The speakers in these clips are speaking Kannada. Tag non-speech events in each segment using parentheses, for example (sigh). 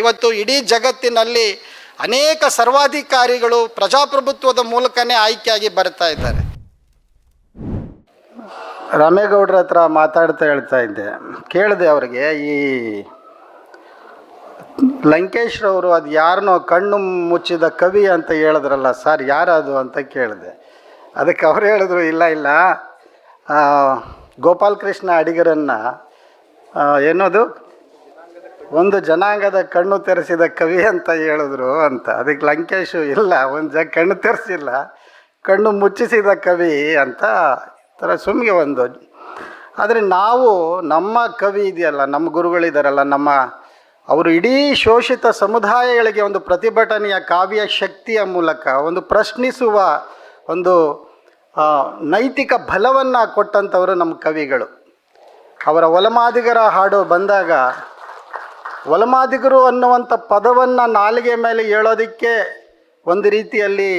ಇವತ್ತು ಇಡೀ ಜಗತ್ತಿನಲ್ಲಿ ಅನೇಕ ಸರ್ವಾಧಿಕಾರಿಗಳು ಪ್ರಜಾಪ್ರಭುತ್ವದ ಮೂಲಕನೇ ಆಯ್ಕೆಯಾಗಿ ಬರ್ತಾ ಇದ್ದಾರೆ. ರಾಮೇಗೌಡರ ಹತ್ರ ಮಾತಾಡ್ತಾ ಹೇಳ್ತಾ ಇದ್ದೆ. ಕೇಳಿದೆ ಅವ್ರಿಗೆ, ಈ ಲಂಕೇಶ್ರವರು ಅದು ಯಾರನ್ನೋ ಕಣ್ಣು ಮುಚ್ಚಿದ ಕವಿ ಅಂತ ಹೇಳಿದ್ರಲ್ಲ ಸರ್, ಯಾರದು ಅಂತ ಕೇಳಿದೆ. ಅದಕ್ಕೆ ಅವ್ರು ಹೇಳಿದ್ರು, ಇಲ್ಲ ಇಲ್ಲ. ಗೋಪಾಲಕೃಷ್ಣ ಅಡಿಗರನ್ನು ಏನದು? ಒಂದು ಜನಾಂಗದ ಕಣ್ಣು ತೆರೆಸಿದ ಕವಿ ಅಂತ ಹೇಳಿದ್ರು ಅಂತ. ಅದಕ್ಕೆ ಲಂಕೇಶು ಇಲ್ಲ, ಒಂದು ಜ ಕಣ್ಣು ತೆರೆಸಿಲ್ಲ, ಕಣ್ಣು ಮುಚ್ಚಿಸಿದ ಕವಿ ಅಂತ ಥರ ಸುಮ್ಗೆ ಒಂದು. ಆದರೆ ನಾವು ನಮ್ಮ ಕವಿ ಇದೆಯಲ್ಲ, ನಮ್ಮ ಗುರುಗಳಿದ್ದಾರಲ್ಲ ನಮ್ಮ ಅವರು ಇಡೀ ಶೋಷಿತ ಸಮುದಾಯಗಳಿಗೆ ಒಂದು ಪ್ರತಿಭಟನೆಯ ಕಾವ್ಯ ಶಕ್ತಿಯ ಮೂಲಕ ಒಂದು ಪ್ರಶ್ನಿಸುವ ಒಂದು ನೈತಿಕ ಬಲವನ್ನು ಕೊಟ್ಟಂಥವರು ನಮ್ಮ ಕವಿಗಳು. ಅವರ ಒಲಮಾದಿಗರ ಹಾಡು ಬಂದಾಗ ಒಲಮಾದಿಗರು ಅನ್ನುವಂಥ ಪದವನ್ನು ನಾಲಿಗೆ ಮೇಲೆ ಹೇಳೋದಕ್ಕೆ ಒಂದು ರೀತಿಯಲ್ಲಿ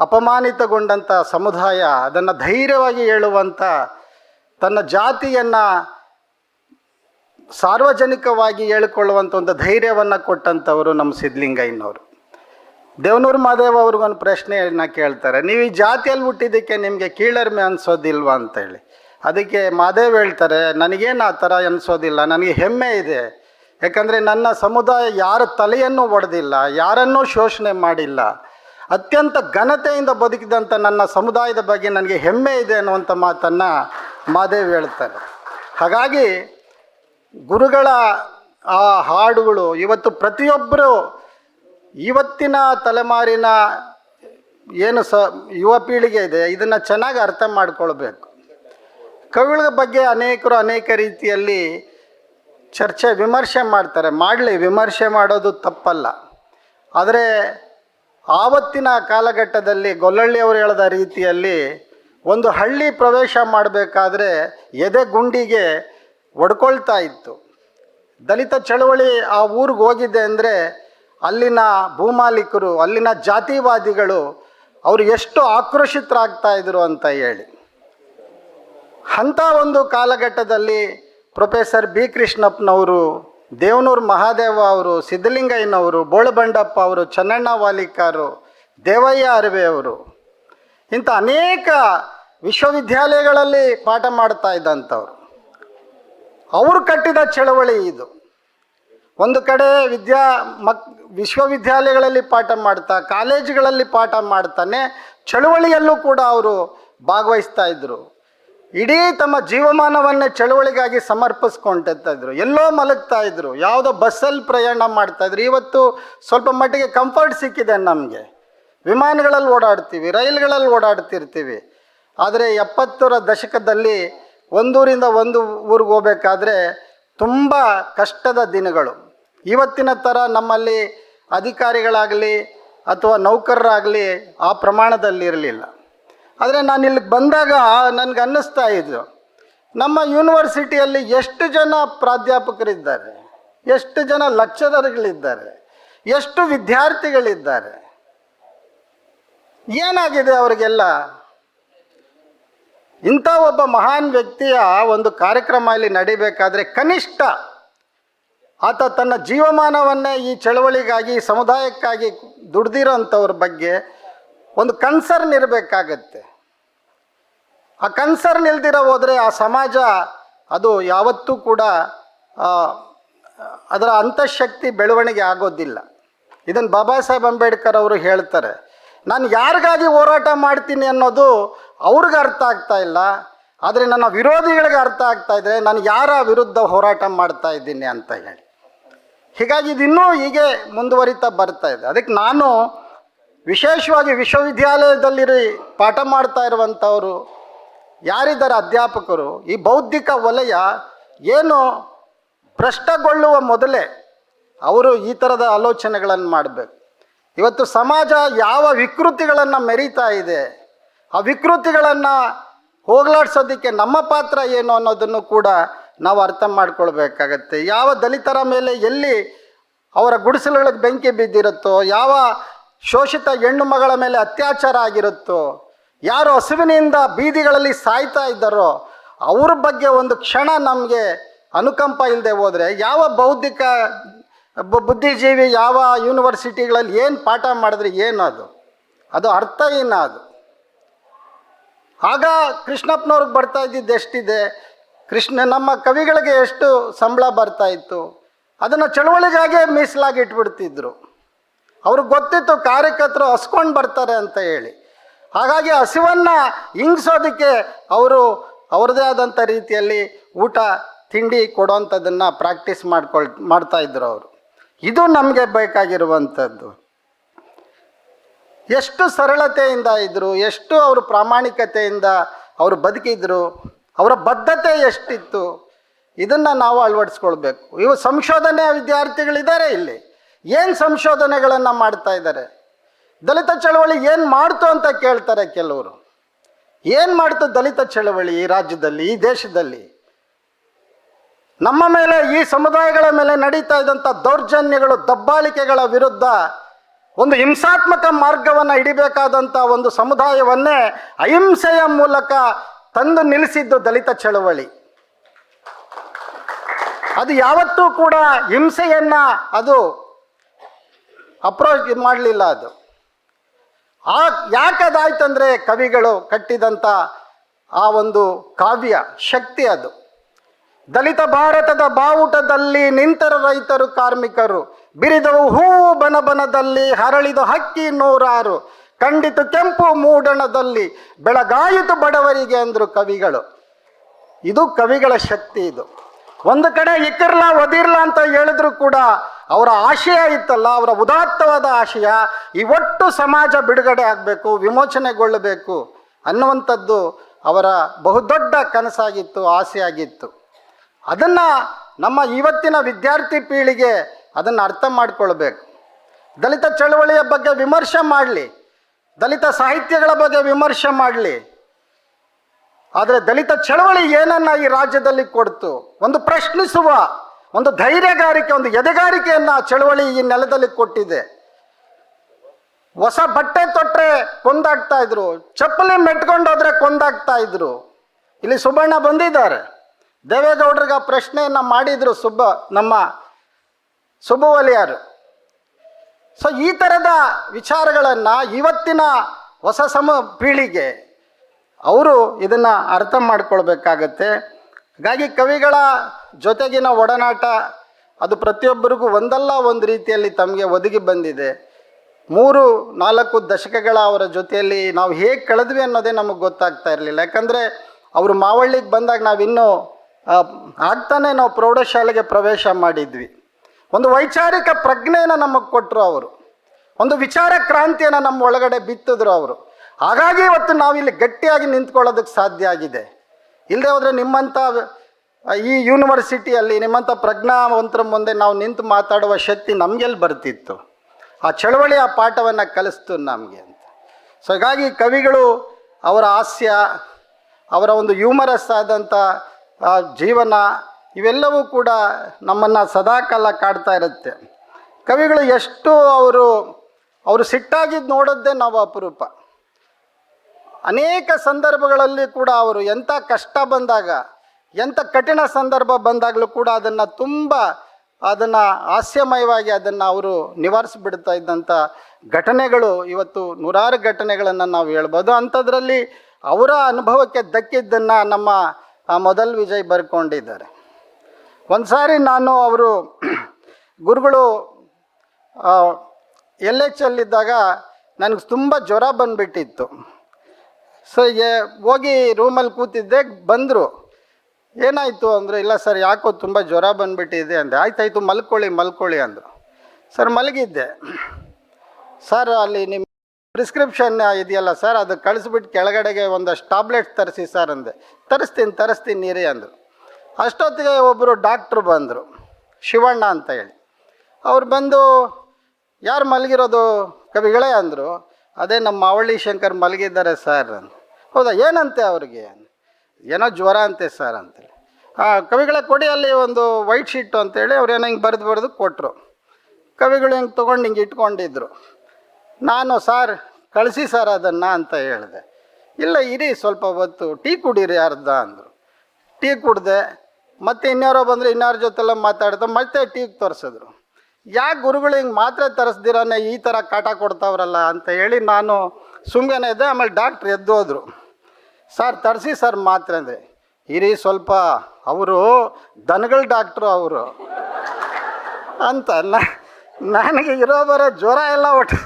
ಅಪಮಾನಿತಗೊಂಡಂಥ ಸಮುದಾಯ, ಅದನ್ನು ಧೈರ್ಯವಾಗಿ ಹೇಳುವಂಥ ತನ್ನ ಜಾತಿಯನ್ನು ಸಾರ್ವಜನಿಕವಾಗಿ ಹೇಳಿಕೊಳ್ಳುವಂಥ ಒಂದು ಧೈರ್ಯವನ್ನು ಕೊಟ್ಟಂಥವರು ನಮ್ಮ ಸಿದ್ಧಲಿಂಗಯ್ಯನವರು. ದೇವನೂರು ಮಾದೇವ ಅವ್ರಿಗೊಂದು ಪ್ರಶ್ನೆಯನ್ನು ಕೇಳ್ತಾರೆ, ನೀವು ಈ ಜಾತಿಯಲ್ಲಿ ಹುಟ್ಟಿದ್ದಕ್ಕೆ ನಿಮಗೆ ಕೀಳರಿಮೆ ಅನಿಸೋದಿಲ್ವಾ? ಅಂತೇಳಿ. ಅದಕ್ಕೆ ಮಾದೇವ್ ಹೇಳ್ತಾರೆ, ನನಗೇನು ಆ ಥರ ಅನಿಸೋದಿಲ್ಲ, ನನಗೆ ಹೆಮ್ಮೆ ಇದೆ ಯಾಕಂದರೆ ನನ್ನ ಸಮುದಾಯ ಯಾರ ತಲೆಯನ್ನು ಒಡೆದಿಲ್ಲ, ಯಾರನ್ನೂ ಶೋಷಣೆ ಮಾಡಿಲ್ಲ. ಅತ್ಯಂತ ಘನತೆಯಿಂದ ಬದುಕಿದಂಥ ನನ್ನ ಸಮುದಾಯದ ಬಗ್ಗೆ ನನಗೆ ಹೆಮ್ಮೆ ಇದೆ ಅನ್ನುವಂಥ ಮಾತನ್ನು ಮಾದೇವಿ ಹೇಳ್ತಾರೆ ಹಾಗಾಗಿ ಗುರುಗಳ ಆ ಹಾಡುಗಳು ಇವತ್ತು ಪ್ರತಿಯೊಬ್ಬರು ಇವತ್ತಿನ ತಲೆಮಾರಿನ ಏನು ಸ ಯುವ ಪೀಳಿಗೆ ಇದೆ, ಇದನ್ನು ಚೆನ್ನಾಗಿ ಅರ್ಥ ಮಾಡ್ಕೊಳ್ಬೇಕು. ಕವಿಗಳ ಬಗ್ಗೆ ಅನೇಕರು ಅನೇಕ ರೀತಿಯಲ್ಲಿ ಚರ್ಚೆ, ವಿಮರ್ಶೆ ಮಾಡ್ತಾರೆ. ಮಾಡಲಿ, ವಿಮರ್ಶೆ ಮಾಡೋದು ತಪ್ಪಲ್ಲ. ಆದರೆ ಆವತ್ತಿನ ಕಾಲಘಟ್ಟದಲ್ಲಿ ಗೊಲ್ಲಳ್ಳಿಯವರು ಹೇಳಿದ ರೀತಿಯಲ್ಲಿ ಒಂದು ಹಳ್ಳಿ ಪ್ರವೇಶ ಮಾಡಬೇಕಾದ್ರೆ ಎದೆ ಗುಂಡಿಗೆ ಒಡ್ಕೊಳ್ತಾ ಇತ್ತು. ದಲಿತ ಚಳವಳಿ ಆ ಊರಿಗೆ ಹೋಗಿದೆ ಅಂದರೆ ಅಲ್ಲಿನ ಭೂಮಾಲೀಕರು, ಅಲ್ಲಿನ ಜಾತಿವಾದಿಗಳು ಅವರು ಎಷ್ಟು ಆಕ್ರೋಶಿತರಾಗ್ತಾ ಇದ್ರು ಅಂತ ಹೇಳಿ. ಅಂಥ ಒಂದು ಕಾಲಘಟ್ಟದಲ್ಲಿ ಪ್ರೊಫೆಸರ್ ಬಿ ಕೃಷ್ಣಪ್ಪನವರು, ದೇವನೂರು ಮಹಾದೇವ ಅವರು, ಸಿದ್ಧಲಿಂಗಯ್ಯನವರು, ಬೋಳಬಂಡಪ್ಪ ಅವರು, ಚನ್ನಣ್ಣ ವಾಲಿಕಾರು, ದೇವಯ್ಯ ಅರವೆ ಅವರು ಇಂಥ ಅನೇಕ ವಿಶ್ವವಿದ್ಯಾಲಯಗಳಲ್ಲಿ ಪಾಠ ಮಾಡ್ತಾ ಇದ್ದಂಥವ್ರು. ಅವರು ಕಟ್ಟಿದ ಚಳವಳಿ ಇದು. ಒಂದು ಕಡೆ ವಿದ್ಯಾ ಮಕ್ ವಿಶ್ವವಿದ್ಯಾಲಯಗಳಲ್ಲಿ ಪಾಠ ಮಾಡ್ತಾ, ಕಾಲೇಜುಗಳಲ್ಲಿ ಪಾಠ ಮಾಡ್ತಾನೆ, ಚಳುವಳಿಯಲ್ಲೂ ಕೂಡ ಅವರು ಭಾಗವಹಿಸ್ತಾ ಇದ್ದರು ಇಡೀ ತಮ್ಮ ಜೀವಮಾನವನ್ನೇ ಚಳುವಳಿಗಾಗಿ ಸಮರ್ಪಿಸ್ಕೊಂಡಿರ್ತಾ ಇದ್ರು. ಎಲ್ಲೋ ಮಲಗ್ತಾ ಇದ್ರು. ಯಾವುದೋ ಬಸ್ಸಲ್ಲಿ ಪ್ರಯಾಣ ಮಾಡ್ತಾ ಇದ್ರು. ಇವತ್ತು ಸ್ವಲ್ಪ ಮಟ್ಟಿಗೆ ಕಂಫರ್ಟ್ ಸಿಕ್ಕಿದೆ ನಮಗೆ. ವಿಮಾನಗಳಲ್ಲಿ ಓಡಾಡ್ತೀವಿ, ರೈಲುಗಳಲ್ಲಿ ಓಡಾಡ್ತಿರ್ತೀವಿ. ಆದರೆ ಎಪ್ಪತ್ತರ ದಶಕದಲ್ಲಿ ಒಂದೂರಿಂದ ಒಂದು ಊರಿಗೆ ಹೋಗ್ಬೇಕಾದ್ರೆ ತುಂಬ ಕಷ್ಟದ ದಿನಗಳು. ಇವತ್ತಿನ ಥರ ನಮ್ಮಲ್ಲಿ ಅಧಿಕಾರಿಗಳಾಗಲಿ ಅಥವಾ ನೌಕರರಾಗಲಿ ಆ ಪ್ರಮಾಣದಲ್ಲಿ ಇರಲಿಲ್ಲ ಆದರೆ ನಾನು ಇಲ್ಲಿಗೆ ಬಂದಾಗ ನನಗೆ ಅನ್ನಿಸ್ತಾ ಇದ್ದು ನಮ್ಮ ಯೂನಿವರ್ಸಿಟಿಯಲ್ಲಿ ಎಷ್ಟು ಜನ ಪ್ರಾಧ್ಯಾಪಕರಿದ್ದಾರೆ, ಎಷ್ಟು ಜನ ಲೆಕ್ಚರರ್ಗಳಿದ್ದಾರೆ ಎಷ್ಟು ವಿದ್ಯಾರ್ಥಿಗಳಿದ್ದಾರೆ, ಏನಾಗಿದೆ ಅವರಿಗೆಲ್ಲ? ಇಂಥ ಒಬ್ಬ ಮಹಾನ್ ವ್ಯಕ್ತಿಯ ಒಂದು ಕಾರ್ಯಕ್ರಮ ಇಲ್ಲಿ ನಡಿಬೇಕಾದ್ರೆ ಕನಿಷ್ಠ ಆತ ತನ್ನ ಜೀವಮಾನವನ್ನೇ ಈ ಚಳವಳಿಗಾಗಿ, ಸಮುದಾಯಕ್ಕಾಗಿ ದುಡ್ದಿರೋ ಅಂಥವ್ರ ಬಗ್ಗೆ ಒಂದು ಕನ್ಸರ್ನ್ ಇರಬೇಕಾಗತ್ತೆ ಆ ಕನ್ಸರ್ನ್ ಇಲ್ದಿರ ಹೋದರೆ ಆ ಸಮಾಜ ಅದು ಯಾವತ್ತೂ ಕೂಡ ಅದರ ಅಂತಃಶಕ್ತಿ ಬೆಳವಣಿಗೆ ಆಗೋದಿಲ್ಲ. ಇದನ್ನು ಬಾಬಾ ಸಾಹೇಬ್ ಅಂಬೇಡ್ಕರ್ ಅವರು ಹೇಳ್ತಾರೆ, ನಾನು ಯಾರಿಗಾಗಿ ಹೋರಾಟ ಮಾಡ್ತೀನಿ ಅನ್ನೋದು ಅವ್ರಿಗೆ ಅರ್ಥ ಆಗ್ತಾ ಇಲ್ಲ. ಆದರೆ ನನ್ನ ವಿರೋಧಿಗಳಿಗೆ ಅರ್ಥ ಆಗ್ತಾ ಇದ್ರೆ ನಾನು ಯಾರ ವಿರುದ್ಧ ಹೋರಾಟ ಮಾಡ್ತಾ ಇದ್ದೀನಿ ಅಂತ ಹೇಳಿ. ಹೀಗಾಗಿ ಇದು ಇನ್ನೂ ಹೀಗೆ ಮುಂದುವರಿತಾ ಬರ್ತಾ ಇದೆ. ಅದಕ್ಕೆ ನಾನು ವಿಶೇಷವಾಗಿ ವಿಶ್ವವಿದ್ಯಾಲಯದಲ್ಲಿ ಪಾಠ ಮಾಡ್ತಾ ಇರುವಂಥವರು ಯಾರಿದ್ದಾರೆ ಅಧ್ಯಾಪಕರು, ಈ ಬೌದ್ಧಿಕ ವಲಯ ಏನು ಭ್ರಷ್ಟಗೊಳ್ಳುವ ಮೊದಲೇ ಅವರು ಈ ಥರದ ಆಲೋಚನೆಗಳನ್ನು ಮಾಡಬೇಕು. ಇವತ್ತು ಸಮಾಜ ಯಾವ ವಿಕೃತಿಗಳನ್ನು ಮೆರೀತಾ ಇದೆ, ಆ ವಿಕೃತಿಗಳನ್ನು ಹೋಗಲಾಡ್ಸೋದಕ್ಕೆ ನಮ್ಮ ಪಾತ್ರ ಏನು ಅನ್ನೋದನ್ನು ಕೂಡ ನಾವು ಅರ್ಥ ಮಾಡ್ಕೊಳ್ಬೇಕಾಗತ್ತೆ. ಯಾವ ದಲಿತರ ಮೇಲೆ ಎಲ್ಲಿ ಅವರ ಗುಡಿಸಲುಗಳಿಗೆ ಬೆಂಕಿ ಬಿದ್ದಿರುತ್ತೋ, ಯಾವ ಶೋಷಿತ ಹೆಣ್ಣು ಮಗಳ ಮೇಲೆ ಅತ್ಯಾಚಾರ ಆಗಿರುತ್ತೋ. ಯಾರು ಹಸುವಿನಿಂದ ಬೀದಿಗಳಲ್ಲಿ ಸಾಯ್ತಾ ಇದ್ದಾರೋ, ಅವ್ರ ಬಗ್ಗೆ ಒಂದು ಕ್ಷಣ ನಮಗೆ ಅನುಕಂಪ ಇಲ್ಲದೆ ಹೋದರೆ ಯಾವ ಬೌದ್ಧಿಕ ಬುದ್ಧಿಜೀವಿ ಯಾವ ಯೂನಿವರ್ಸಿಟಿಗಳಲ್ಲಿ ಏನು ಪಾಠ ಮಾಡಿದ್ರೆ ಏನು ಅದು? ಅದು ಅರ್ಥಹೀನ ಅದು? ಆಗ ಕೃಷ್ಣಪ್ಪನವ್ರಿಗೆ ಬರ್ತಾ ಇದ್ದಿದ್ದು ಎಷ್ಟಿದೆ? ಕೃಷ್ಣ, ನಮ್ಮ ಕವಿಗಳಿಗೆ ಎಷ್ಟು ಸಂಬಳ ಬರ್ತಾ ಇತ್ತು? ಅದನ್ನು ಚಳವಳಿಗಾಗೆ ಮೀಸಲಾಗಿ ಇಟ್ಬಿಡ್ತಿದ್ರು ಅವ್ರಿಗೆ ಗೊತ್ತಿತ್ತು ಕಾರ್ಯಕರ್ತರು ಹಸ್ಕೊಂಡು ಬರ್ತಾರೆ ಅಂತ ಹೇಳಿ. ಹಾಗಾಗಿ ಹಸಿವನ್ನು ಹಿಂಗ್ಸೋದಕ್ಕೆ ಅವರು ಅವ್ರದ್ದೇ ಆದಂಥ ರೀತಿಯಲ್ಲಿ ಊಟ, ತಿಂಡಿ ಕೊಡೋವಂಥದ್ದನ್ನು ಪ್ರಾಕ್ಟೀಸ್ ಮಾಡ್ಕೊಳ್, ಮಾಡ್ತಾ ಇದ್ರು ಅವರು. ಇದು ನಮಗೆ ಬೇಕಾಗಿರುವಂಥದ್ದು. ಎಷ್ಟು ಸರಳತೆಯಿಂದ ಇದ್ದರು ಎಷ್ಟು ಅವರು ಪ್ರಾಮಾಣಿಕತೆಯಿಂದ ಅವರು ಬದುಕಿದ್ರು, ಅವರ ಬದ್ಧತೆ ಎಷ್ಟಿತ್ತು, ಇದನ್ನು ನಾವು ಅಳವಡಿಸ್ಕೊಳ್ಬೇಕು. ಇವು ಸಂಶೋಧನೆ ವಿದ್ಯಾರ್ಥಿಗಳಿದ್ದಾರೆ ಇಲ್ಲಿ. ಏನು ಸಂಶೋಧನೆಗಳನ್ನು ಮಾಡ್ತಾ ಇದ್ದಾರೆ? ದಲಿತ ಚಳವಳಿ ಏನು ಮಾಡ್ತು ಅಂತ ಕೇಳ್ತಾರೆ ಕೆಲವರು. ಏನು ಮಾಡ್ತು ದಲಿತ ಚಳವಳಿ ಈ ರಾಜ್ಯದಲ್ಲಿ, ಈ ದೇಶದಲ್ಲಿ? ನಮ್ಮ ಮೇಲೆ, ಈ ಸಮುದಾಯಗಳ ಮೇಲೆ ನಡೀತಾ ಇದ್ದಂಥ ದೌರ್ಜನ್ಯಗಳು, ದಬ್ಬಾಳಿಕೆಗಳ ವಿರುದ್ಧ ಒಂದು ಹಿಂಸಾತ್ಮಕ ಮಾರ್ಗವನ್ನು ಹಿಡಿಬೇಕಾದಂಥ ಒಂದು ಸಮುದಾಯವನ್ನೇ ಅಹಿಂಸೆಯ ಮೂಲಕ ತಂದು ನಿಲ್ಲಿಸಿದ್ದು ದಲಿತ ಚಳವಳಿ. ಅದು ಯಾವತ್ತೂ ಕೂಡ ಹಿಂಸೆಯನ್ನ, ಅದು ಅಪ್ರೋಚ್ ಮಾಡಲಿಲ್ಲ ಅದು. ಆ ಯಾಕದಾಯ್ತಂದರೆ ಕವಿಗಳು ಕಟ್ಟಿದಂಥ ಆ ಒಂದು ಕಾವ್ಯ, ಶಕ್ತಿ ಅದು. ದಲಿತ ಭಾರತದ ಬಾವುಟದಲ್ಲಿ ನಿಂತರ ರೈತರು, ಕಾರ್ಮಿಕರು. ಬಿರಿದವು ಹೂವು ಬನಬನದಲ್ಲಿ ಹರಳಿದ ಹಕ್ಕಿ ನೂರಾರು. ಖಂಡಿತು ಕೆಂಪು ಮೂಡಣದಲ್ಲಿ ಬೆಳಗಾಯಿತು ಬಡವರಿಗೆ ಅಂದರು ಕವಿಗಳು. ಇದು ಕವಿಗಳ ಶಕ್ತಿ ಇದು. ಒಂದು ಕಡೆ ಇಕ್ಕಿರ್ಲ, ಒದಿರ್ಲ ಅಂತ ಹೇಳಿದ್ರು ಕೂಡ ಅವರ ಆಶಯ ಇತ್ತಲ್ಲ, ಅವರ ಉದಾತ್ತವಾದ ಆಶಯ, ಈ ಒಟ್ಟು ಸಮಾಜ ಬಿಡುಗಡೆ ಆಗಬೇಕು, ವಿಮೋಚನೆಗೊಳ್ಳಬೇಕು ಅನ್ನುವಂಥದ್ದು ಅವರ ಬಹುದೊಡ್ಡ ಕನಸಾಗಿತ್ತು, ಆಸೆಯಾಗಿತ್ತು. ಅದನ್ನು ನಮ್ಮ ಇವತ್ತಿನ ವಿದ್ಯಾರ್ಥಿ ಪೀಳಿಗೆ ಅದನ್ನು ಅರ್ಥ ಮಾಡಿಕೊಳ್ಬೇಕು. ದಲಿತ ಚಳವಳಿಯ ಬಗ್ಗೆ ವಿಮರ್ಶೆ ಮಾಡಲಿ, ದಲಿತ ಸಾಹಿತ್ಯಗಳ ಬಗ್ಗೆ ವಿಮರ್ಶೆ ಮಾಡಲಿ. ಆದರೆ ದಲಿತ ಚಳವಳಿ ಏನನ್ನ ಈ ರಾಜ್ಯದಲ್ಲಿ ಕೊಡ್ತು? ಒಂದು ಪ್ರಶ್ನಿಸುವ ಒಂದು ಧೈರ್ಯಗಾರಿಕೆ, ಒಂದು ಎದೆಗಾರಿಕೆಯನ್ನು ಚಳವಳಿ ಈ ನೆಲದಲ್ಲಿ ಕೊಟ್ಟಿದೆ. ಹೊಸ ಬಟ್ಟೆ ತೊಟ್ಟರೆ ಕೊಂದಾಗ್ತಾ ಇದ್ರು, ಚಪ್ಪಲಿ ಮೆಟ್ಕೊಂಡೋದ್ರೆ ಕೊಂದಾಗ್ತಾ ಇದ್ರು. ಇಲ್ಲಿ ಸುಬ್ಬಣ್ಣ ಬಂದಿದ್ದಾರೆ. ದೇವೇಗೌಡರಿಗೆ ಆ ಪ್ರಶ್ನೆಯನ್ನು ಮಾಡಿದ್ರು ಸುಬ್ಬ, ನಮ್ಮ ಸುಬ್ಬುವಲಿಯರು ಸೊ ಈ ಥರದ ವಿಚಾರಗಳನ್ನು ಇವತ್ತಿನ ಹೊಸ ಸಮ ಪೀಳಿಗೆ, ಅವರು ಇದನ್ನು ಅರ್ಥ ಮಾಡ್ಕೊಳ್ಬೇಕಾಗತ್ತೆ. ಹಾಗಾಗಿ ಕವಿಗಳ ಜೊತೆಗಿನ ಒಡನಾಟ ಅದು ಪ್ರತಿಯೊಬ್ಬರಿಗೂ ಒಂದಲ್ಲ ಒಂದು ರೀತಿಯಲ್ಲಿ ತಮಗೆ ಒದಗಿ ಬಂದಿದೆ. ಮೂರು, ನಾಲ್ಕು ದಶಕಗಳ ಅವರ ಜೊತೆಯಲ್ಲಿ ನಾವು ಹೇಗೆ ಕಳೆದ್ವಿ ಅನ್ನೋದೇ ನಮಗೆ ಗೊತ್ತಾಗ್ತಾ ಇರಲಿಲ್ಲ. ಯಾಕಂದರೆ ಅವರು ಮಾವಳ್ಳಿಗೆ ಬಂದಾಗ ನಾವಿನ್ನೂ ಇನ್ನೂ ಆಗ್ತಾನೆ ನಾವು ಪ್ರೌಢಶಾಲೆಗೆ ಪ್ರವೇಶ ಮಾಡಿದ್ವಿ. ಒಂದು ವೈಚಾರಿಕ ಪ್ರಜ್ಞೆಯನ್ನು ನಮಗೆ ಕೊಟ್ಟರು ಅವರು. ಒಂದು ವಿಚಾರ ಕ್ರಾಂತಿಯನ್ನು ನಮ್ಮ ಒಳಗಡೆ ಬಿತ್ತಿದ್ರು ಅವರು. ಹಾಗಾಗಿ ಇವತ್ತು ನಾವಿಲ್ಲಿ ಗಟ್ಟಿಯಾಗಿ ನಿಂತ್ಕೊಳ್ಳೋದಕ್ಕೆ ಸಾಧ್ಯ ಆಗಿದೆ. ಇಲ್ಲದೆ ಹೋದರೆ ನಿಮ್ಮಂಥ ಈ ಯೂನಿವರ್ಸಿಟಿಯಲ್ಲಿ ನಿಮ್ಮಂಥ ಪ್ರಜ್ಞಾವಂತರ ಮುಂದೆ ನಾವು ನಿಂತು ಮಾತಾಡುವ ಶಕ್ತಿ ನಮಗೆಲ್ಲಿ ಬರ್ತಿತ್ತು? ಆ ಚಳವಳಿ ಆ ಪಾಠವನ್ನು ಕಲಿಸ್ತು ನಮಗೆ ಅಂತ. ಸೊ ಹೀಗಾಗಿ ಕವಿಗಳು ಅವರ ಹಾಸ್ಯ, ಅವರ ಒಂದು ಹ್ಯೂಮರಸ್ ಆದಂಥ ಜೀವನ ಇವೆಲ್ಲವೂ ಕೂಡ ನಮ್ಮನ್ನು ಸದಾಕಾಲ ಕಾಡ್ತಾ ಇರುತ್ತೆ. ಕವಿಗಳು ಎಷ್ಟು ಅವರು ಅವರು ಸಿಟ್ಟಾಗಿದ್ದು ನೋಡೋದೇ ನಾವು ಅಪರೂಪ. ಅನೇಕ ಸಂದರ್ಭಗಳಲ್ಲಿ ಕೂಡ ಅವರು ಎಂಥ ಕಷ್ಟ ಬಂದಾಗ, ಎಂಥ ಕಠಿಣ ಸಂದರ್ಭ ಬಂದಾಗಲೂ ಕೂಡ ಅದನ್ನು ತುಂಬ ಅದನ್ನು ಹಾಸ್ಯಮಯವಾಗಿ ಅದನ್ನು ಅವರು ನಿವಾರಿಸಿಬಿಡ್ತಾ ಇದ್ದಂಥ ಘಟನೆಗಳು ಇವತ್ತು ನೂರಾರು ಘಟನೆಗಳನ್ನು ನಾವು ಹೇಳ್ಬೋದು. ಅಂಥದ್ರಲ್ಲಿ ಅವರ ಅನುಭವಕ್ಕೆ ದಕ್ಕಿದ್ದನ್ನು ನಮ್ಮ ಮೊದಲ್ ವಿಜಯ್ ಬರ್ಕೊಂಡಿದ್ದಾರೆ. ಒಂದು ಸಾರಿ ನಾನು ಅವರು (clears throat) ಗುರುಗಳು ಎಲ್ ಎಚ್ ಅಲ್ಲಿದ್ದಾಗ ನನಗೆ ತುಂಬ ಜ್ವರ ಬಂದುಬಿಟ್ಟಿತ್ತು. ಸೊ ಈಗ ಹೋಗಿ ರೂಮಲ್ಲಿ ಕೂತಿದ್ದೆ, ಬಂದರು. ಏನಾಯಿತು ಅಂದರೆ, ಇಲ್ಲ ಸರ್ ಯಾಕೋ ತುಂಬ ಜ್ವರ ಬಂದುಬಿಟ್ಟಿದೆ ಅಂದೆ. ಆಯ್ತಾಯ್ತು, ಮಲ್ಕೊಳ್ಳಿ ಮಲ್ಕೊಳ್ಳಿ ಅಂದರು. ಸರ್ ಮಲಗಿದ್ದೆ. ಸರ್ ಅಲ್ಲಿ ನಿಮ್ಮ ಪ್ರಿಸ್ಕ್ರಿಪ್ಷನ್ ಇದೆಯಲ್ಲ ಸರ್ ಅದು ಕಳಿಸ್ಬಿಟ್ಟು ಕೆಳಗಡೆಗೆ ಒಂದಷ್ಟು ಟಾಬ್ಲೆಟ್ಸ್ ತರಿಸಿ ಸರ್ ಅಂದೆ. ತರಿಸ್ತೀನಿ ತರಿಸ್ತೀನಿ ನೀರಿ ಅಂದರು. ಅಷ್ಟೊತ್ತಿಗೆ ಒಬ್ಬರು ಡಾಕ್ಟ್ರು ಬಂದರು, ಶಿವಣ್ಣ ಅಂತ ಹೇಳಿ. ಅವ್ರು ಬಂದು, ಯಾರು ಮಲಗಿರೋದು? ಕವಿಗಳೇ ಅಂದರು. ಅದೇ ನಮ್ಮ ಮಾವಳ್ಳಿ ಶಂಕರ್ ಮಲಗಿದ್ದಾರೆ ಸರ್ ಅಂದ ಹೌದಾ? ಏನಂತೆ ಅವ್ರಿಗೆ? ಏನೋ ಜ್ವರ ಅಂತೆ ಸರ್ ಅಂತೇಳಿ ಆ, ಕವಿಗಳ ಕೊಡಿ ಅಲ್ಲಿ ಒಂದು ವೈಟ್ ಶೀಟು ಅಂತೇಳಿ ಅವ್ರು ಏನೋ ಹಿಂಗೆ ಬರೆದು ಬರೆದು ಕೊಟ್ಟರು ಕವಿಗಳು ಹಿಂಗೆ ತೊಗೊಂಡು ಹಿಂಗೆ ಇಟ್ಕೊಂಡಿದ್ರು. ನಾನು ಸಾರ್ ಕಳಿಸಿ ಸರ್ ಅದನ್ನು ಅಂತ ಹೇಳಿದೆ. ಇಲ್ಲ, ಇರಿ, ಸ್ವಲ್ಪ ಹೊತ್ತು, ಟೀ ಕುಡೀರಿ ಅರ್ಧ ಅಂದರು. ಟೀ ಕುಡ್ದೆ, ಮತ್ತೆ ಇನ್ಯಾರೋ ಬಂದರೆ ಇನ್ಯಾರ ಜೊತೆಲ್ಲ ಮಾತಾಡ್ದೆ ಮತ್ತೆ ಟೀಗೆ ತೋರಿಸಿದ್ರು. ಯಾಕೆ ಗುರುಗಳು ಹಿಂಗೆ ಮಾತ್ರೆ ತರಿಸ್ದಿರಾನೆ? ಈ ಥರ ಕಾಟ ಕೊಡ್ತಾವ್ರಲ್ಲ ಅಂತ ಹೇಳಿ ನಾನು ಸುಮ್ಮನೆ ಇದ್ದೆ, ಆಮೇಲೆ ಡಾಕ್ಟ್ರ್ ಎದ್ದು ಹೋದರು. ಸರ್ ತರಿಸಿ ಸರ್ ಮಾತ್ರೆ ಅಂದರೆ ಇರಿ, ಸ್ವಲ್ಪ, ಅವರು ದನಗಳ ಡಾಕ್ಟ್ರು ಅವರು. ಅಂತ ನನಗೆ ಇರೋ ಬರೋ ಜ್ವರ ಎಲ್ಲ ಒಟ್ಟು.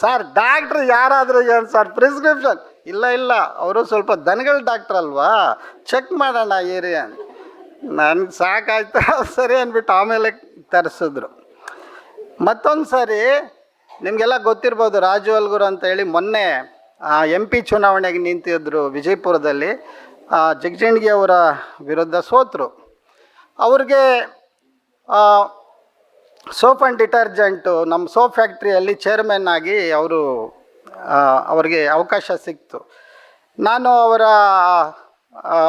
ಸರ್, ಡಾಕ್ಟ್ರ್ ಯಾರಾದರೂ ಏನು ಸರ್, ಪ್ರಿಸ್ಕ್ರಿಪ್ಷನ್? ಇಲ್ಲ ಇಲ್ಲ, ಅವರು ಸ್ವಲ್ಪ ದನಗಳ ಡಾಕ್ಟ್ರ್ ಅಲ್ವಾ? ಚೆಕ್ ಮಾಡೋಣ ಏರಿ ಅಂತ ನನಗೆ ಸಾಕಾಯ್ತು, ಸರಿ ಅಂದ್ಬಿಟ್ಟು ಆಮೇಲೆ ತರಿಸಿದ್ರು. ಮತ್ತೊಂದು ಸಾರಿ ನಿಮಗೆಲ್ಲ ಗೊತ್ತಿರ್ಬೋದು ರಾಜು ಅಲ್ಗುರು ಅಂತ ಹೇಳಿ ಮೊನ್ನೆ ಎಂ ಪಿ ಚುನಾವಣೆಗೆ ನಿಂತಿದ್ದರು ವಿಜಯಪುರದಲ್ಲಿ ಆ, ಜಗಜಿಣಗಿ ಅವರ ವಿರುದ್ಧ ಸೋತರು. ಅವ್ರಿಗೆ ಸೋಪ್ ಆ್ಯಂಡ್ ಡಿಟರ್ಜೆಂಟು ನಮ್ಮ ಸೋಪ್ ಫ್ಯಾಕ್ಟ್ರಿಯಲ್ಲಿ ಚೇರ್ಮನ್ ಆಗಿ ಅವರು ಅವರಿಗೆ ಅವಕಾಶ ಸಿಕ್ತು. ನಾನು ಅವರ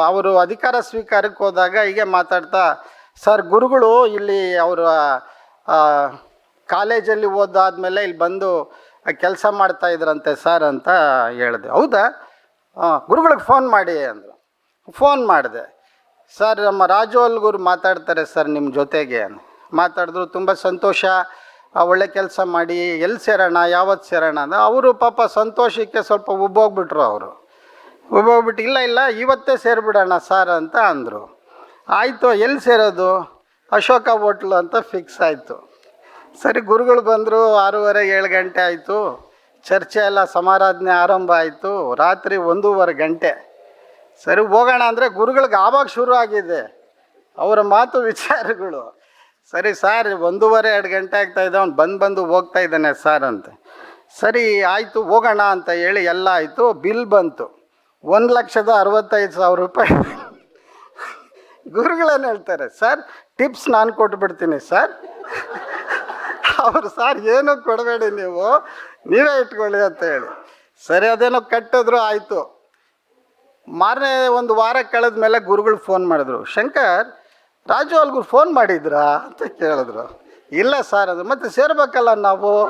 ಅವರು ಅಧಿಕಾರ ಸ್ವೀಕಾರಕ್ಕೆ ಹೋದಾಗ ಹೀಗೆ ಮಾತಾಡ್ತಾ ಸರ್ ಗುರುಗಳು ಇಲ್ಲಿ ಅವರ ಕಾಲೇಜಲ್ಲಿ ಓದಾದ್ಮೇಲೆ ಇಲ್ಲಿ ಬಂದು ಕೆಲಸ ಮಾಡ್ತಾ ಇದ್ರಂತೆ ಸರ್ ಅಂತ ಹೇಳಿದೆ. ಹೌದಾ? ಗುರುಗಳಿಗೆ ಫೋನ್ ಮಾಡಿ ಅಂದರು. ಫೋನ್ ಮಾಡಿದೆ. ಸರ್, ನಮ್ಮ ರಾಜು ಅಲ್ಗೂರು ಮಾತಾಡ್ತಾರೆ ಸರ್ ನಿಮ್ಮ ಜೊತೆಗೆ ಮಾತಾಡಿದ್ರು, ತುಂಬ ಸಂತೋಷ. ಒಳ್ಳೆ ಕೆಲಸ ಮಾಡಿ ಎಲ್ಲಿ ಸೇರೋಣ ಯಾವತ್ತು ಸೇರೋಣ ಅಂದ ಅವರು ಪಾಪ ಸಂತೋಷಕ್ಕೆ ಸ್ವಲ್ಪ ಉಬ್ಬೋಗ್ಬಿಟ್ರು ಅವರು. ಉಬ್ಬೋಗ್ಬಿಟ್ಟು, ಇಲ್ಲ ಇಲ್ಲ, ಇವತ್ತೇ ಸೇರಿಬಿಡೋಣ ಸರ್ ಅಂತ ಅಂದರು. ಆಯಿತು ಎಲ್ಲಿ ಸೇರೋದು? ಅಶೋಕ ಹೋಟ್ಲು ಅಂತ ಫಿಕ್ಸ್ ಆಯಿತು. ಸರಿ, ಗುರುಗಳು ಬಂದರು ಆರೂವರೆ ಏಳು ಗಂಟೆ ಆಯಿತು. ಚರ್ಚೆ ಎಲ್ಲ ಸಮಾರಾಧನೆ ಆರಂಭ ಆಯಿತು. ರಾತ್ರಿ ಒಂದೂವರೆ ಗಂಟೆ. ಸರಿ, ಹೋಗೋಣ ಅಂದರೆ ಗುರುಗಳಿಗೆ ಆವಾಗ ಶುರು ಆಗಿದೆ. ಅವರ ಮಾತು ವಿಚಾರಗಳು. ಸರಿ, ಸರ್, ಒಂದೂವರೆ ಎರಡು ಗಂಟೆ ಆಗ್ತಾ ಇದ್ದ ಅವ್ನು ಬಂದು ಬಂದು ಹೋಗ್ತಾ ಇದ್ದಾನೆ ಸರ್ ಅಂತ. ಸರಿ, ಆಯಿತು, ಹೋಗೋಣ ಅಂತ ಹೇಳಿ ಎಲ್ಲ ಆಯಿತು. ಬಿಲ್ ಬಂತು. ಒಂದು ಲಕ್ಷದ ಅರವತ್ತೈದು ಸಾವಿರ ರೂಪಾಯಿ. ಗುರುಗಳೇನು ಹೇಳ್ತಾರೆ? ಸರ್, ಟಿಪ್ಸ್ ನಾನು ಕೊಟ್ಬಿಡ್ತೀನಿ ಸರ್. ಅವರು ಸರ್, ಏನು ಕೊಡಬೇಡಿ ನೀವು. ನೀವೇ ಇಟ್ಕೊಳ್ಳಿ ಅಂತ ಹೇಳಿ. ಸರಿ, ಅದೇನೋ ಕಟ್ಟಿದ್ರು ಆಯಿತು. ಮಾರನೇ ಒಂದು ವಾರ ಕಳೆದ ಮೇಲೆ ಗುರುಗಳು ಫೋನ್ ಮಾಡಿದ್ರು. ಶಂಕರ್, ರಾಜು ಅಲ್ಗುರು ಫೋನ್ ಮಾಡಿದ್ರಾ ಅಂತ ಕೇಳಿದ್ರು. ಇಲ್ಲ ಸರ್, ಅದು ಮತ್ತೆ ಸೇರ್ಬೇಕಲ್ಲ ನಾವು?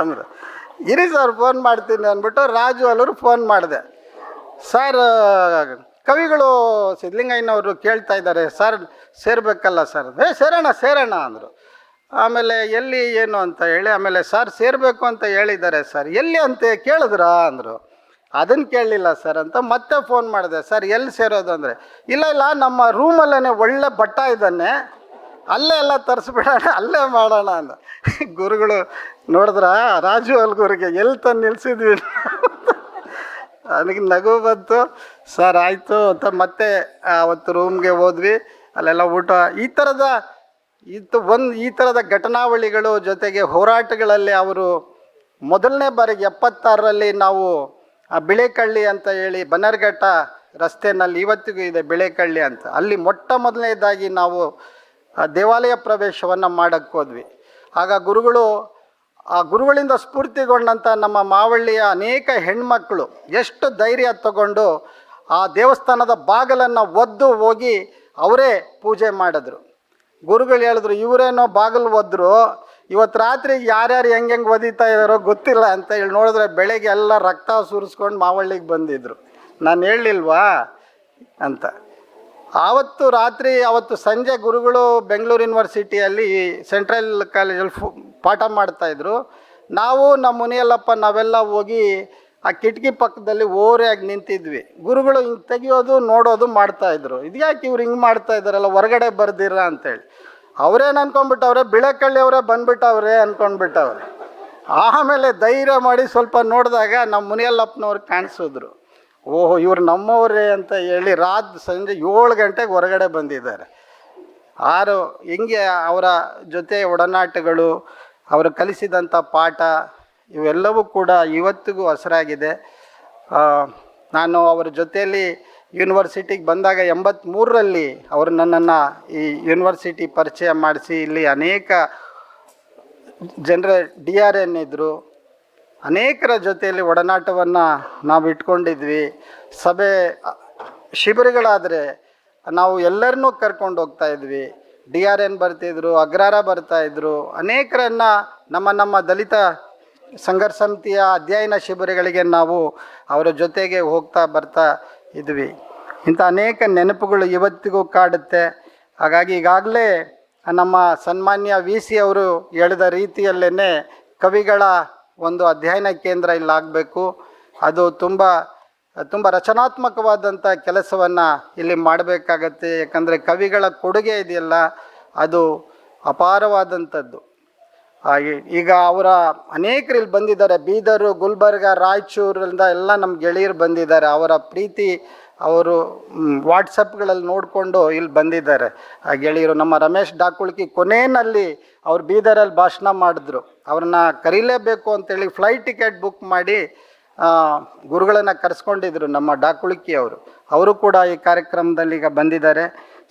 ಅಂದರು. ಇರಿ ಸರ್ ಫೋನ್ ಮಾಡ್ತೀನಿ ಅಂದ್ಬಿಟ್ಟು ರಾಜು ಅಲ್ಲರು ಫೋನ್ ಮಾಡಿದೆ. ಸರ್, ಕವಿಗಳು ಸಿದ್ಧಲಿಂಗಯ್ಯನವರು ಕೇಳ್ತಾ ಇದ್ದಾರೆ. ಸರ್, ಸೇರಬೇಕಲ್ಲ ಸರ್. ಏ, ಸೇರೋಣ ಸೇರೋಣ ಅಂದರು. ಆಮೇಲೆ ಎಲ್ಲಿ ಏನು ಅಂತ ಹೇಳಿ, ಆಮೇಲೆ ಸರ್ ಸೇರಬೇಕು ಅಂತ ಹೇಳಿದ್ದಾರೆ ಸರ್, ಎಲ್ಲಿ ಅಂತ ಕೇಳಿದ್ರಾ? ಅಂದರು. ಅದನ್ನು ಕೇಳಲಿಲ್ಲ ಸರ್ ಅಂತ ಮತ್ತೆ ಫೋನ್ ಮಾಡಿದೆ. ಸರ್, ಎಲ್ಲಿ ಸೇರೋದು? ಅಂದರೆ, ಇಲ್ಲ ಇಲ್ಲ, ನಮ್ಮ ರೂಮಲ್ಲೇ ಒಳ್ಳೆ ಬಟ್ಟ ಇದ್ದಾನೆ ಅಲ್ಲೇ ಎಲ್ಲ ತರಿಸ್ಬಿಡೋಣ, ಅಲ್ಲೇ ಮಾಡೋಣ ಅಂದ. ಗುರುಗಳು, ನೋಡಿದ್ರ? ರಾಜು ಅಲ್ಗುರಿಗೆ ಎಲ್ಲಿ ತಂದು ನಿಲ್ಸಿದ್ವಿ ನನಗೆ ನಗು ಬಂತು. ಸರ್, ಆಯಿತು ಅಂತ ಮತ್ತೆ ಅವತ್ತು ರೂಮ್ಗೆ ಹೋದ್ವಿ. ಅಲ್ಲೆಲ್ಲ ಊಟ, ಈ ಥರದ ಇತ್ತು ಒಂದು ಈ ಥರದ ಘಟನಾವಳಿಗಳು ಜೊತೆಗೆ ಹೋರಾಟಗಳಲ್ಲಿ ಅವರು ಮೊದಲನೇ ಬಾರಿಗೆ ಎಪ್ಪತ್ತಾರರಲ್ಲಿ ನಾವು ಆ ಬಿಳೆಕಳ್ಳಿ ಅಂತ ಹೇಳಿ ಬನರ್ಘಟ್ಟ ರಸ್ತೆನಲ್ಲಿ ಇವತ್ತಿಗೂ ಇದೆ ಬಿಳೆಕಳ್ಳಿ ಅಂತ. ಅಲ್ಲಿ ಮೊಟ್ಟ ಮೊದಲನೇದಾಗಿ ನಾವು ದೇವಾಲಯ ಪ್ರವೇಶವನ್ನು ಮಾಡಕ್ಕೆ ಹೋದ್ವಿ. ಆಗ ಗುರುಗಳು ಆ ಗುರುಗಳಿಂದ ಸ್ಫೂರ್ತಿಗೊಂಡಂಥ ನಮ್ಮ ಮಾವಳ್ಳಿಯ ಅನೇಕ ಹೆಣ್ಮಕ್ಳು ಎಷ್ಟು ಧೈರ್ಯ ತಗೊಂಡು ಆ ದೇವಸ್ಥಾನದ ಬಾಗಿಲನ್ನು ಒದ್ದು ಹೋಗಿ ಅವರೇ ಪೂಜೆ ಮಾಡಿದ್ರು. ಗುರುಗಳು ಹೇಳಿದ್ರು ಇವರೇನೋ ಬಾಗಿಲು ಒದ್ರು. ಇವತ್ತು ರಾತ್ರಿ ಯಾರ್ಯಾರು ಹೆಂಗೆ ಹೆಂಗೆ ಒದಿತಾ ಇದ್ದಾರೋ ಗೊತ್ತಿಲ್ಲ ಅಂತ ಹೇಳಿ ನೋಡಿದ್ರೆ ಬೆಳಗ್ಗೆ ಎಲ್ಲ ರಕ್ತ ಸುರಿಸ್ಕೊಂಡು ಮಾವಳ್ಳಿಗೆ ಬಂದಿದ್ರು. ನಾನು ಹೇಳಲಿಲ್ವಾ? ಅಂತ. ಆವತ್ತು ರಾತ್ರಿ ಅವತ್ತು ಸಂಜೆ ಗುರುಗಳು ಬೆಂಗಳೂರು ಯೂನಿವರ್ಸಿಟಿಯಲ್ಲಿ ಸೆಂಟ್ರಲ್ ಕಾಲೇಜಲ್ಲಿ ಫು, ಪಾಠ ಮಾಡ್ತಾಯಿದ್ರು ನಾವು ನಮ್ಮ ಮುನಿಯಲ್ಲಪ್ಪ ನಾವೆಲ್ಲ ಹೋಗಿ ಆ ಕಿಟಕಿ ಪಕ್ಕದಲ್ಲಿ ಓರೆಯಾಗಿ ನಿಂತಿದ್ವಿ. ಗುರುಗಳು ಹಿಂಗೆ ತೆಗಿಯೋದು, ನೋಡೋದು ಮಾಡ್ತಾಯಿದ್ರು ಇದ್ಯಾಕೆ ಇವ್ರು ಹಿಂಗೆ ಮಾಡ್ತಾ ಇದ್ದಾರಲ್ಲ ಹೊರಗಡೆ ಬರ್ದಿರ ಅಂತೇಳಿ ಅವ್ರೇನು ಅನ್ಕೊಂಡ್ಬಿಟ್ಟವ್ರೆ ಬಿಳೆಕಳ್ಳಿ ಅವರೇ ಬಂದ್ಬಿಟ್ಟವ್ರೆ ಅನ್ಕೊಂಡ್ಬಿಟ್ಟವ್ರೆ. ಆಮೇಲೆ ಧೈರ್ಯ ಮಾಡಿ ಸ್ವಲ್ಪ ನೋಡಿದಾಗ ನಮ್ಮ ಮುನಿಯಲ್ಲಪ್ಪನವ್ರು ಕಾಣಿಸಿದ್ರು. ಓಹೋ, ಇವ್ರು ನಮ್ಮವರೇ ಅಂತ ಹೇಳಿ ರಾತ್ ಸಂಜೆ ಏಳು ಗಂಟೆಗೆ ಹೊರಗಡೆ ಬಂದಿದ್ದಾರೆ. ಆರು, ಹಿಂಗೆ ಅವರ ಜೊತೆ ಒಡನಾಟಗಳು, ಅವರು ಕಲಿಸಿದಂಥ ಪಾಠ, ಇವೆಲ್ಲವೂ ಕೂಡ ಇವತ್ತಿಗೂ ಹಸರಾಗಿದೆ. ನಾನು ಅವರ ಜೊತೆಯಲ್ಲಿ ಯೂನಿವರ್ಸಿಟಿಗೆ ಬಂದಾಗ ಎಂಬತ್ತ್ಮೂರರಲ್ಲಿ ಅವರು ನನ್ನನ್ನು ಈ ಯೂನಿವರ್ಸಿಟಿ ಪರಿಚಯ ಮಾಡಿಸಿ. ಇಲ್ಲಿ ಅನೇಕ ಜನರ ಡಿ ಆರ್ ಎನ್ ಇದ್ದರು. ಅನೇಕರ ಜೊತೆಯಲ್ಲಿ ಒಡನಾಟವನ್ನು ನಾವು ಇಟ್ಕೊಂಡಿದ್ವಿ. ಸಭೆ ಶಿಬಿರಗಳಾದರೆ ನಾವು ಎಲ್ಲರನ್ನೂ ಕರ್ಕೊಂಡು ಹೋಗ್ತಾ ಇದ್ವಿ. ಡಿ ಆರ್ ಎನ್ ಬರ್ತಿದ್ರು, ಅಗ್ರಾರ ಬರ್ತಾಯಿದ್ರು ಅನೇಕರನ್ನು ನಮ್ಮ ನಮ್ಮ ದಲಿತ ಸಂಘರ್ಷ ಸಮಿತಿಯ ಅಧ್ಯಯನ ಶಿಬಿರಗಳಿಗೆ ನಾವು ಅವರ ಜೊತೆಗೆ ಹೋಗ್ತಾ ಬರ್ತಾ ಇದ್ವಿ. ಇಂಥ ಅನೇಕ ನೆನಪುಗಳು ಇವತ್ತಿಗೂ ಕಾಡುತ್ತೆ. ಹಾಗಾಗಿ ಈಗಾಗಲೇ ನಮ್ಮ ಸನ್ಮಾನ್ಯ ವಿ ಸಿ ಅವರು ಹೇಳಿದ ರೀತಿಯಲ್ಲೇ ಕವಿಗಳ ಒಂದು ಅಧ್ಯಯನ ಕೇಂದ್ರ ಇಲ್ಲಾಗಬೇಕು. ಅದು ತುಂಬ ತುಂಬ ರಚನಾತ್ಮಕವಾದಂಥ ಕೆಲಸವನ್ನು ಇಲ್ಲಿ ಮಾಡಬೇಕಾಗತ್ತೆ. ಯಾಕಂದರೆ ಕವಿಗಳ ಕೊಡುಗೆ ಇದೆಯಲ್ಲ, ಅದು ಅಪಾರವಾದಂಥದ್ದು. ಈಗ ಅವರ ಅನೇಕರು ಇಲ್ಲಿ ಬಂದಿದ್ದಾರೆ. ಬೀದರು, ಗುಲ್ಬರ್ಗ, ರಾಯಚೂರಿಂದ ಎಲ್ಲ ನಮ್ಮ ಗೆಳೆಯರು ಬಂದಿದ್ದಾರೆ. ಅವರ ಪ್ರೀತಿ ಅವರು ವಾಟ್ಸಪ್ಗಳಲ್ಲಿ ನೋಡಿಕೊಂಡು ಇಲ್ಲಿ ಬಂದಿದ್ದಾರೆ. ಆ ಗೆಳೆಯರು ನಮ್ಮ ರಮೇಶ್ ಡಾಕುಳ್ಕಿ ಕೊನೆಯಲ್ಲಿ ಅವ್ರು ಬೀದರಲ್ಲಿ ಭಾಷಣ ಮಾಡಿದ್ರು. ಅವ್ರನ್ನ ಕರೀಲೇಬೇಕು ಅಂತೇಳಿ ಫ್ಲೈಟ್ ಟಿಕೆಟ್ ಬುಕ್ ಮಾಡಿ ಗುರುಗಳನ್ನು ಕರೆಸ್ಕೊಂಡಿದ್ರು ನಮ್ಮ ಡಾಕುಳ್ಕಿ ಅವರು. ಅವರು ಕೂಡ ಈ ಕಾರ್ಯಕ್ರಮದಲ್ಲಿ ಈಗ ಬಂದಿದ್ದಾರೆ.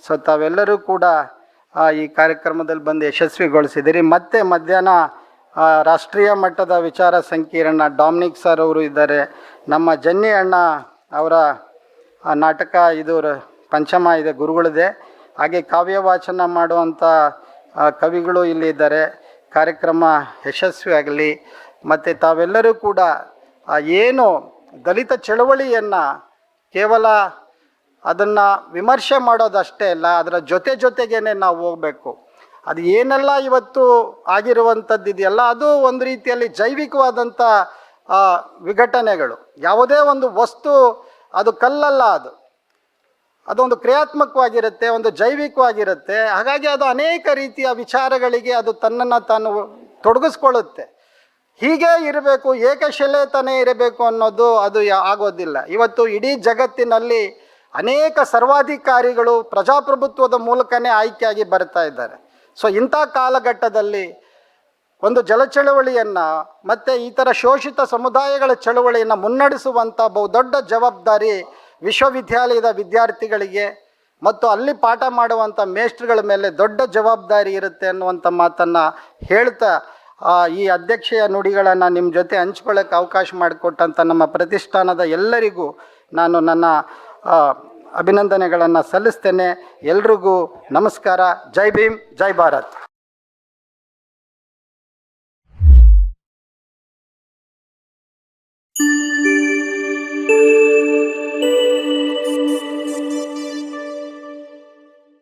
ಸೊ ತಾವೆಲ್ಲರೂ ಕೂಡ ಈ ಕಾರ್ಯಕ್ರಮದಲ್ಲಿ ಬಂದು ಯಶಸ್ವಿಗೊಳಿಸಿದಿರಿ ಮತ್ತೆ ಮಧ್ಯಾಹ್ನ ರಾಷ್ಟ್ರೀಯ ಮಟ್ಟದ ವಿಚಾರ ಸಂಕಿರಣ ಡಾಮಿನಿಕ್ ಸರ್ ಅವರು ಇದ್ದಾರೆ. ನಮ್ಮ ಜನ್ನಿ ಅಣ್ಣ ಅವರ ನಾಟಕ ಇದು ಪಂಚಮ ಇದೆ, ಗುರುಗಳಿದೆ. ಹಾಗೆ ಕಾವ್ಯ ವಾಚನ ಮಾಡುವಂಥ ಕವಿಗಳು ಇಲ್ಲಿ ಇದ್ದಾರೆ. ಕಾರ್ಯಕ್ರಮ ಯಶಸ್ವಿಯಾಗಲಿ ಮತ್ತು ತಾವೆಲ್ಲರೂ ಕೂಡ ಏನು ದಲಿತ ಚಳವಳಿಯನ್ನು ಕೇವಲ ಅದನ್ನು ವಿಮರ್ಶೆ ಮಾಡೋದಷ್ಟೇ ಅಲ್ಲ, ಅದರ ಜೊತೆ ಜೊತೆಗೇನೆ ನಾವು ಹೋಗಬೇಕು. ಅದು ಏನೆಲ್ಲ ಇವತ್ತು ಆಗಿರುವಂಥದ್ದು ಇದೆಯಲ್ಲ, ಅದು ಒಂದು ರೀತಿಯಲ್ಲಿ ಜೈವಿಕವಾದಂಥ ವಿಘಟನೆಗಳು. ಯಾವುದೇ ಒಂದು ವಸ್ತು, ಅದು ಕಲ್ಲಲ್ಲ ಅದು. ಅದೊಂದು ಕ್ರಿಯಾತ್ಮಕವಾಗಿರುತ್ತೆ, ಒಂದು ಜೈವಿಕವಾಗಿರುತ್ತೆ. ಹಾಗಾಗಿ ಅದು ಅನೇಕ ರೀತಿಯ ವಿಚಾರಗಳಿಗೆ ಅದು ತನ್ನನ್ನು ತಾನು ತೊಡಗಿಸ್ಕೊಳ್ಳುತ್ತೆ. ಹೀಗೆ ಇರಬೇಕು, ಏಕಶಿಲೆ ತಾನೇ ಇರಬೇಕು ಅನ್ನೋದು ಅದು ಆಗೋದಿಲ್ಲ. ಇವತ್ತು ಇಡೀ ಜಗತ್ತಿನಲ್ಲಿ ಅನೇಕ ಸರ್ವಾಧಿಕಾರಿಗಳು ಪ್ರಜಾಪ್ರಭುತ್ವದ ಮೂಲಕನೇ ಆಯ್ಕೆಯಾಗಿ ಬರ್ತಾ ಇದ್ದಾರೆ. ಸೊ ಇಂಥ ಕಾಲಘಟ್ಟದಲ್ಲಿ ಒಂದು ಜಲ ಚಳವಳಿಯನ್ನು ಮತ್ತು ಈ ಶೋಷಿತ ಸಮುದಾಯಗಳ ಚಳವಳಿಯನ್ನು ಮುನ್ನಡೆಸುವಂಥ ಬಹುದೊಡ್ಡ ಜವಾಬ್ದಾರಿ ವಿಶ್ವವಿದ್ಯಾಲಯದ ವಿದ್ಯಾರ್ಥಿಗಳಿಗೆ ಮತ್ತು ಅಲ್ಲಿ ಪಾಠ ಮಾಡುವಂಥ ಮೇಷ್ಟ್ರುಗಳ ಮೇಲೆ ದೊಡ್ಡ ಜವಾಬ್ದಾರಿ ಇರುತ್ತೆ ಅನ್ನುವಂಥ ಮಾತನ್ನು ಹೇಳ್ತಾ ಈ ಅಧ್ಯಕ್ಷೆಯ ನುಡಿಗಳನ್ನು ನಿಮ್ಮ ಜೊತೆ ಹಂಚ್ಕೊಳ್ಳೋಕ್ಕೆ ಅವಕಾಶ ಮಾಡಿಕೊಟ್ಟಂಥ ನಮ್ಮ ಪ್ರತಿಷ್ಠಾನದ ಎಲ್ಲರಿಗೂ ನಾನು ನನ್ನ ಅಭಿನಂದನೆಗಳನ್ನು ಸಲ್ಲಿಸ್ತೇನೆ. ಎಲ್ರಿಗೂ ನಮಸ್ಕಾರ. ಜೈ ಭೀಮ್ ಜೈ ಭಾರತ್.